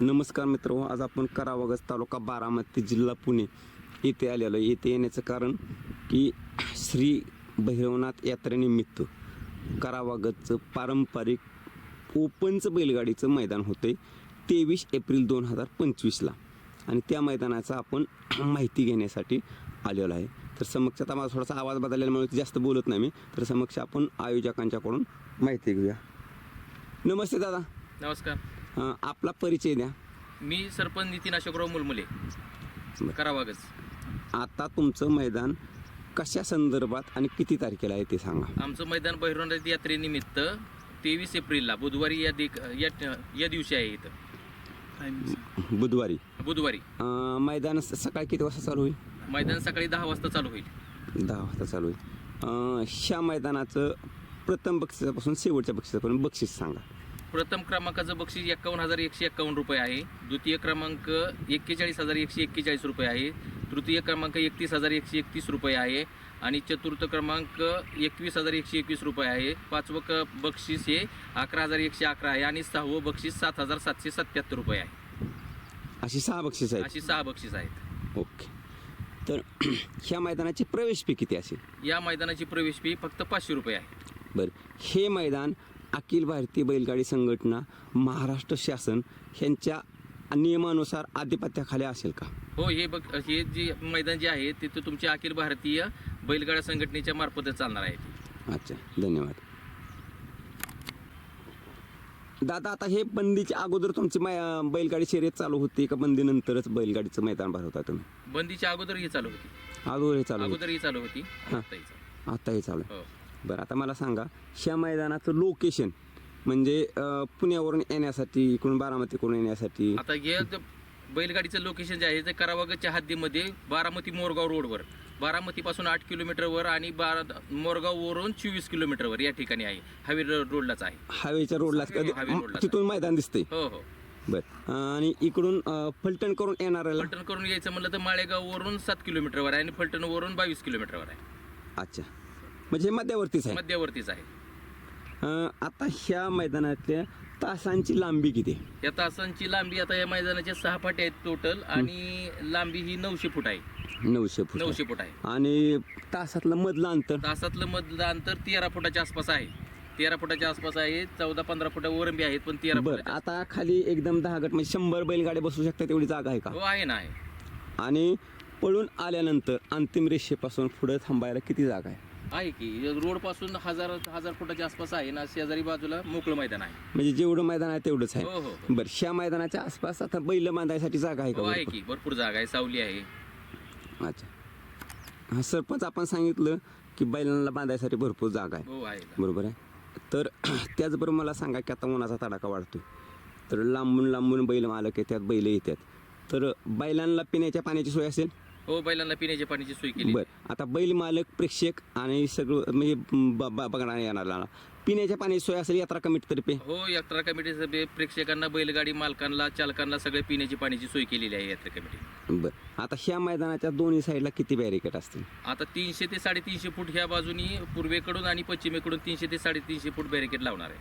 नमस्कार मित्र आज आपण करावागस तालुका बारामती जिल्हा पुणे येथे आलेलो आहे. येथे येण्याचं कारण की श्री भैरवनाथ यात्रेनिमित्त करावागतचं पारंपरिक ओपनचं बैलगाडीचं मैदान होते तेवीस एप्रिल दोन हजार पंचवीसला. आणि त्या मैदानाचा आपण माहिती घेण्यासाठी आलेलो आहे. तर समक्ष आता माझा थोडासा आवाज बदलल्यामुळे जास्त बोलत नाही मी. तर समक्ष आपण आयोजकांच्याकडून माहिती घेऊया. नमस्ते दादा. नमस्कार. अं, आपला परिचय द्या. मी सरपंच नितीन अशोकराव मुलमुले. करावागज आता तुमचं मैदान कशा संदर्भात आणि किती तारखेला आहे ते सांगा. आमचं मैदान भैरवनाथ यात्रेनिमित्त तेवीस एप्रिलला बुधवारी या दिक या या दिवशी आहे इथं. बुधवारी. बुधवारी. अं, मैदान स- सकाळी किती वाजता चालू होईल? मैदान सकाळी दहा वाजता चालू होईल. दहा वाजता चालू होईल. अं, ह्या मैदानाचं प्रथम बक्षिसापासून शेवटच्या बक्षिसापर्यंत बक्षीस सांगा. प्रथम क्रमांकाचं बक्षीस एक्कावन्न हजार एकशे एक्कावन्न रुपये आहे. द्वितीय क्रमांक एक्केचाळीस हजार एकशे एक्केचाळीस रुपये आहे. तृतीय क्रमांक एकतीस हजार एकशे एकतीस रुपये आहे. आणि चतुर्थ क्रमांक एकवीस हजार एकशे एकवीस रुपये आहे. पाचवं क बक्षीस हे अकरा हजार एकशे अकरा आहे. आणि सहावं बक्षीस सात हजार सातशे सत्याहत्तर रुपये आहे. अशी सहा बक्षीस आहेत. अशी सहा बक्षीस आहेत. ओके. तर ह्या मैदानाची प्रवेश फी किती असेल? या मैदानाची प्रवेश फी फक्त पाचशे रुपये आहे. बरं. हे मैदान अखिल भारतीय बैलगाडी संघटना महाराष्ट्र शासन ह्यांच्या नियमानुसार आधिपत्याखाली असेल का हो हे बघ हे जे मैदान जे आहे ते तर तुमच्या अखिल भारतीय बैलगाडा संघटनेच्या मार्फतच चालणार आहे ते. अच्छा धन्यवाद दादा आता हे बंदीच्या अगोदर तुमची मै- बैलगाडी शर्यत चालू होती का बंदीनंतरच बैलगाडीचं मैदान भरवता तुम्ही बंदीच्या अगोदर ही चालू होती अगोदर हे चालू अगोदर ही चालू होती हा. आता ही चालू. आता हे चालू आहे. हो बरं आता मला सांगा ह्या मैदानाचं लोकेशन म्हणजे अं, पुण्यावरून येण्यासाठी इकडून बारामतीकडून येण्यासाठी? आता हे जे बैलगाडीचं लोकेशन जे आहे ते करावागच्या हद्दीमध्ये बारामती मोरगाव रोडवर. बारामतीपासून आठ किलोमीटरवर आणि बारा मोरगाववरून चोवीस किलोमीटरवर या ठिकाणी आहे. हवे रोडलाच आहे. हायवेच्या रोडलाच हायवे- हायवे रोडलाच तिथून मैदान दिसतंय. हो हो. बरं आणि इकडून अं, फलटण करून येणाऱ्याला? फलटण करून यायचं म्हणलं तर माळेगाववरून सात किलोमीटरवर आहे आणि फलटणवरून बावीस किलोमीटरवर आहे. अच्छा. म्हणजे हे मध्यावरतीच आहे. मध्यवर्तीच आहे. अं, आता ह्या मैदानातल्या तासांची लांबी किती? आहे? या तासांची लांबी आता या मैदानाच्या सहा फाटे आहेत टोटल आणि लांबी ही नऊशे फूट आहे. नऊशे फूट नऊशे फूट आहे. आणि तासातलं मधलं अंतर? तासातलं मधलं अंतर तेरा फुटाच्या आसपास आहे. तेरा फुटाच्या आसपास आहे चौदा पंधरा फुटावर बी आहेत पण तेरा बरं फुटाच्या. आता खाली एकदम दहा गट म्हणजे शंभर बैलगाड्या बसू शकतात तेवढी जागा आहे का? हो आहे ना आहे. आणि पळून आल्यानंतर अंतिम रेषेपासून पुढे थांबायला किती जागा आहे? आहे की रोडपासून हजार हजार फुटाच्या आसपास आहे ना शेजारी बाजूला मोकळं मैदान आहे. म्हणजे जेवढं मैदान आहे तेवढंच हो आहे. हो हो. बरं ह्या मैदानाच्या आसपास आता बैल बांधायसाठी जागा आहे हो आहे का की भरपूर जागा आहे सावली आहे. अच्छा. हा सरपंच आपण सांगितलं की बैलांना बांधायसाठी भरपूर जागा आहे. हो. बरोबर आहे. तर त्याचबरोबर मला सांगा की आता उन्हाचा तडाखा वाढतोय. तर लांबून लांबून बैल मालक आहे त्यात बैल येतात. तर बैलांना पिण्याच्या पाण्याची सोय असेल? हो बैलांना पिण्याच्या पाण्याची सोय केली. बर. आता बैल मालक प्रेक्षक आणि सगळं म्हणजे ब- ब- बघणार येणाऱ्याला पिण्याच्या पाण्याची सोय असेल यात्रा कमिटीतर्फे हो यात्रा कमिटी सभे प्रेक्षकांना बैलगाडी मालकांना चालकांना सगळे पिण्याची पाण्याची सोय केलेली आहे यात्रा कमिटी. बर. आता ह्या मैदानाच्या दोन्ही साईडला किती बॅरिकेड असतील? आता तीनशे ते साडेतीनशे फूट ह्या बाजूनी पूर्वेकडून आणि पश्चिमेकडून तीनशे ते साडेतीनशे फूट बॅरिकेड लावणार आहे.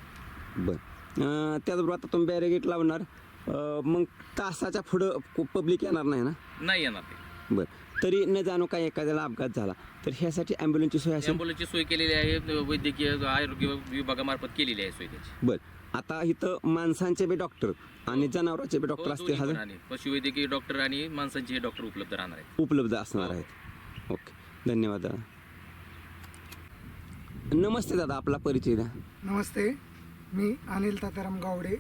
बर. अं, त्याचबरोबर आता तुम्ही बॅरिकेड लावणार. अं, मग तासाच्या पुढं पब्लिक येणार नाही ना? नाही येणार ते. बर. तरी न जाणू काय एखाद्याला अपघात झाला. तर ह्यासाठी ॲम्ब्युलन्सची सोय असेल? ॲम्ब्युलन्सची सोय केलेली आहे वैद्यकीय आरोग्य विभागामार्फत केलेली आहे सोय त्याची. बर. आता इथं माणसांचे बी डॉक्टर आणि जनावरांचे बी डॉक्टर हो, असतील आहे. पशुवैद्यकीय डॉक्टर आणि माणसांचे हे डॉक्टर उपलब्ध राहणार आहेत. उपलब्ध असणार आहेत. ओके. धन्यवाद दादा. नमस्ते दादा आपला परिचय द्या. नमस्ते. मी अनिल ताताराम गावडे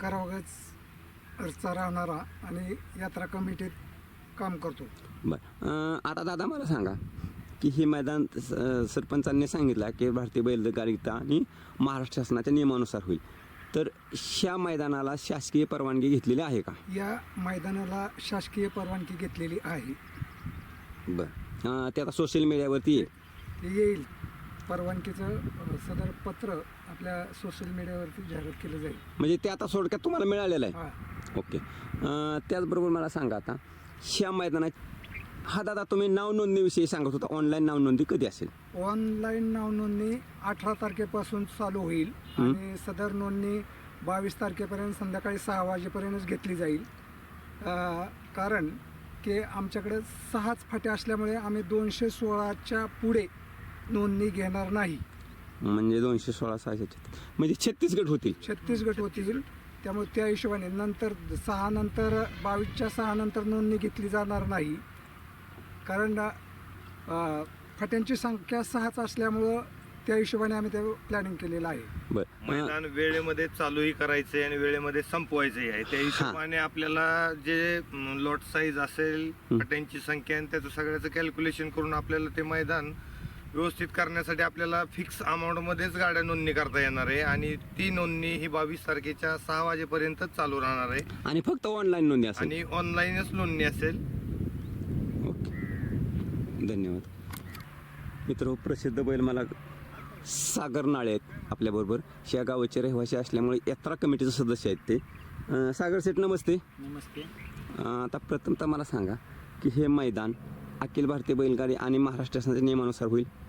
करावगजचा राहणारा आणि यात्रा कमिटीत काम करतो. बरं. आता दादा मला सांगा की हे मैदान सरपंचांनी सांगितलं की भारतीय बैलगाडीता आणि महाराष्ट्र शासनाच्या नियमानुसार होईल. तर ह्या मैदानाला शासकीय परवानगी घेतलेली आहे का? या मैदानाला शासकीय परवानगी घेतलेली आहे. बरं. ते आता सोशल मीडियावरती येईल. येईल. परवानगीचं सदर पत्र आपल्या सोशल मीडियावरती जाहीर केलं जाईल. म्हणजे ते आता सोडक्यात तुम्हाला मिळालेलं आहे. ओके. त्याचबरोबर मला सांगा आता ह्या मैदानात हा दादा तुम्ही नाव नोंदणीविषयी सांगत होता. ऑनलाईन नाव नोंदणी कधी असेल? ऑनलाईन नाव नोंदणी अठरा तारखेपासून चालू होईल आणि सदर नोंदणी बावीस तारखेपर्यंत संध्याकाळी सहा वाजेपर्यंतच घेतली जाईल. अ, कारण की आमच्याकडे सहाच फाट्या असल्यामुळे आम्ही दोनशे सोळाच्या पुढे नोंदणी घेणार नाही. म्हणजे दोनशे सोळा सहाशे छत्तीस. म्हणजे छत्तीस गट होतील. छत्तीस गट होतील. त्यामुळे त्या हिशोबाने नंतर सहा नंतर बावीसच्या सहा नंतर नोंदणी घेतली जाणार नाही. कारण फाट्यांची संख्या सहाच असल्यामुळं त्या हिशोबाने आम्ही ते प्लॅनिंग केलेलं आहे. मैदान वेळेमध्ये चालूही करायचंय आणि वेळेमध्ये संपवायचंही आहे. त्या हिशोबाने आपल्याला जे लॉट साईज असेल. फाट्यांची संख्या आणि त्याचं सगळ्याचं कॅल्क्युलेशन करून आपल्याला ते मैदान व्यवस्थित करण्यासाठी आपल्याला फिक्स अमाऊंटमध्येच गाड्या नोंदणी करता येणार आहे. आणि ती नोंदणी ही बावीस तारखेच्या सहा वाजेपर्यंत चालू राहणार आहे. आणि फक्त ऑनलाईन नोंदणी असेल? आणि ऑनलाईनच नोंदणी असेल. ओके. धन्यवाद. मित्र प्रसिद्ध बैल मला सागर नाळे आहेत आपल्याबरोबर. या गावाचे रहिवासी असल्यामुळे यात्रा कमिटीचे सदस्य आहेत ते. अं, सागर सेठ नमस्ते. नमस्ते. अं, आता प्रथमतः मला सांगा की हे मैदान अखिल भारतीय बैलगाडी आणि महाराष्ट्र शासनाच्या नियमानुसार होईल?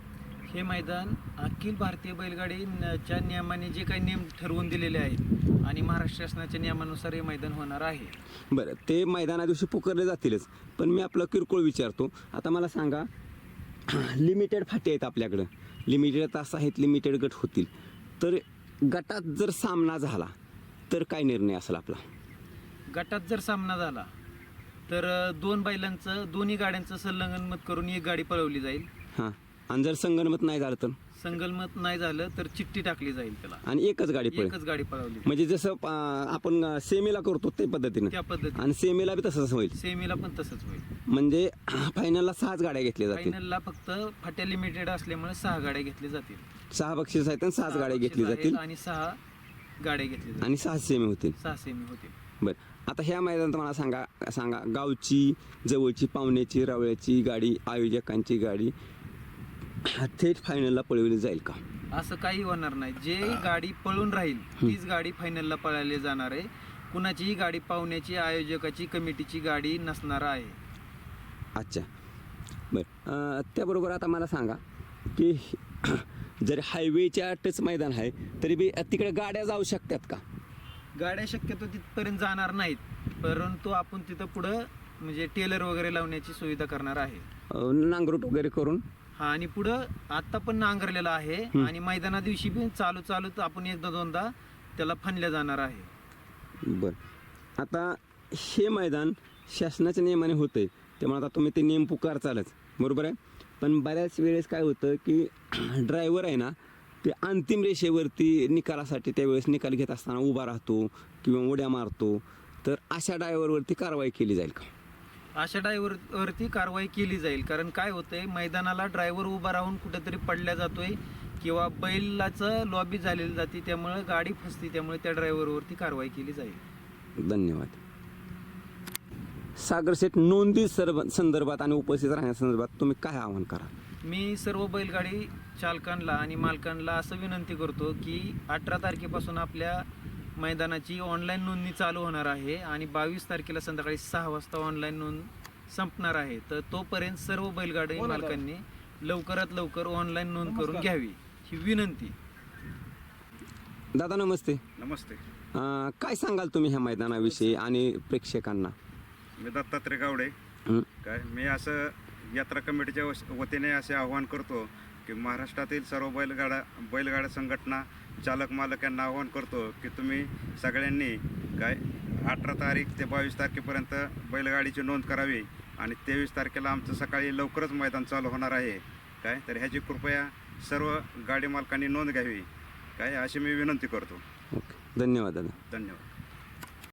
हे मैदान अखिल भारतीय बैलगाडीच्या नियमाने जे काही नियम ठरवून दिलेले आहेत आणि महाराष्ट्र शासनाच्या नियमानुसार हे मैदान होणार आहे. बरं ते मैदाना दिवशी पुकारले जातीलच पण मी आपलं किरकोळ विचारतो. आता मला सांगा लिमिटेड फाटे आहेत आपल्याकडं. लिमिटेड तास आहेत लिमिटेड गट होतील. तर गटात जर सामना झाला तर काय निर्णय असेल आपला? गटात जर सामना झाला तर दोन बैलांचं दोन्ही गाड्यांचं संलग्नमत करून एक गाडी पळवली जाईल. हां. आणि जर संगणमत नाही झालं तर? संगलमत नाही झालं तर चिठ्ठी टाकली जाईल त्याला. आणि एकच गाडी पळेल. एकच गाडी पळवली. जाईल. म्हणजे जसं अं, आपण सेमीला करतो ते पद्धतीनं. त्या पद्धतीने. आणि सेमीला बी तसंच होईल. सेमीला पण तसंच होईल. म्हणजे फायनलला सहाच गाड्या घेतल्या जातील. फायनलला फक्त फाट्या लिमिटेड असल्यामुळे सहा गाड्या घेतल्या जातील. सहा बक्षीस आहेत आणि सहाच सहा गाड्या घेतली बक्षीस आहेत जातील. आणि सहा गाड्या घेतल्या जातील. आणि सहा सेमी होतील. सहा सेमी होतील. बरं. आता ह्या मैदानात मला सांगा सांगा गावची जवळची पाहुण्याची रावळ्याची गाडी आयोजकांची गाडी थेट फायनलला पळवली जाईल का? असं काही होणार नाही. जे गाडी पळून राहील तीच गाडी फायनलला पळायला जाणार आहे. कुणाचीही गाडी पाहुण्याची आयोजकाची कमिटीची गाडी नसणार आहे. अच्छा. बरं. त्याबरोबर आता मला सांगा की जर हायवेच्या टच मैदान आहे तरी बी तिकडे गाड्या जाऊ शकतात का? गाड्या शक्यतो तिथपर्यंत जाणार नाहीत परंतु आपण तिथं पुढं म्हणजे टेलर वगैरे लावण्याची सुविधा करणार आहे. नांगरूट वगैरे करून? हा आणि पुढं आता पण नांगरलेला आहे आणि मैदाना दिवशी बी चालू चालू आपण एकदा दोनदा त्याला फनल्या जाणार आहे. बरं. आता हे मैदान शासनाच्या नियमाने होतंय. त्यामुळे आता तुम्ही ते नियम पुकार चालच बरोबर आहे? पण बऱ्याच वेळेस काय होतं की ड्रायव्हर आहे ना ते अंतिम रेषेवरती निकालासाठी त्यावेळेस निकाल घेत असताना उभा राहतो किंवा उड्या मारतो. तर अशा ड्रायव्हरवरती कारवाई केली जाईल का? अशा ड्रायव्हरवरती कारवाई केली जाईल. कारण काय होतंय मैदानाला ड्रायव्हर उभा राहून कुठेतरी पडल्या जातोय किंवा बैलाचं लॉबी झालेली जाते त्यामुळे गाडी फसते त्यामुळे त्या ड्रायव्हरवरती कारवाई केली जाईल. धन्यवाद. सागर सेठ नोंदी सर्व संदर्भात आणि उपस्थित राहण्यासंदर्भात तुम्ही काय आवाहन करा मी सर्व बैलगाडी चालकांना आणि मालकांना असं विनंती करतो की अठरा तारखेपासून आपल्या मैदानाची ऑनलाईन नोंदणी चालू होणार आहे आणि बावीस तारखेला संध्याकाळी सहा वाजता ऑनलाईन नोंद संपणार आहे. तर तोपर्यंत सर्व बैलगाडी मालकांनी लवकरात लवकर ऑनलाईन नोंद करून घ्यावी ही विनंती. दादा नमस्ते. नमस्ते. अं, काय सांगाल तुम्ही ह्या मैदानाविषयी आणि प्रेक्षकांना? मी दत्तात्रय गावडे. हं? काय मी असं यात्रा कमिटीच्या वतीने असे आवाहन करतो की महाराष्ट्रातील सर्व बैलगाडा बैलगाड्या संघटना चालक मालक यांना आवाहन करतो की तुम्ही सगळ्यांनी काय अठरा तारीख ते बावीस तारखेपर्यंत बैलगाडीची नोंद करावी आणि तेवीस तारखेला आमचं सकाळी लवकरच मैदान चालू होणार आहे. काय? तर ह्याची कृपया सर्व गाडी मालकांनी नोंद घ्यावी. काय? अशी मी विनंती करतो. ओके. धन्यवाद दादा. धन्यवाद.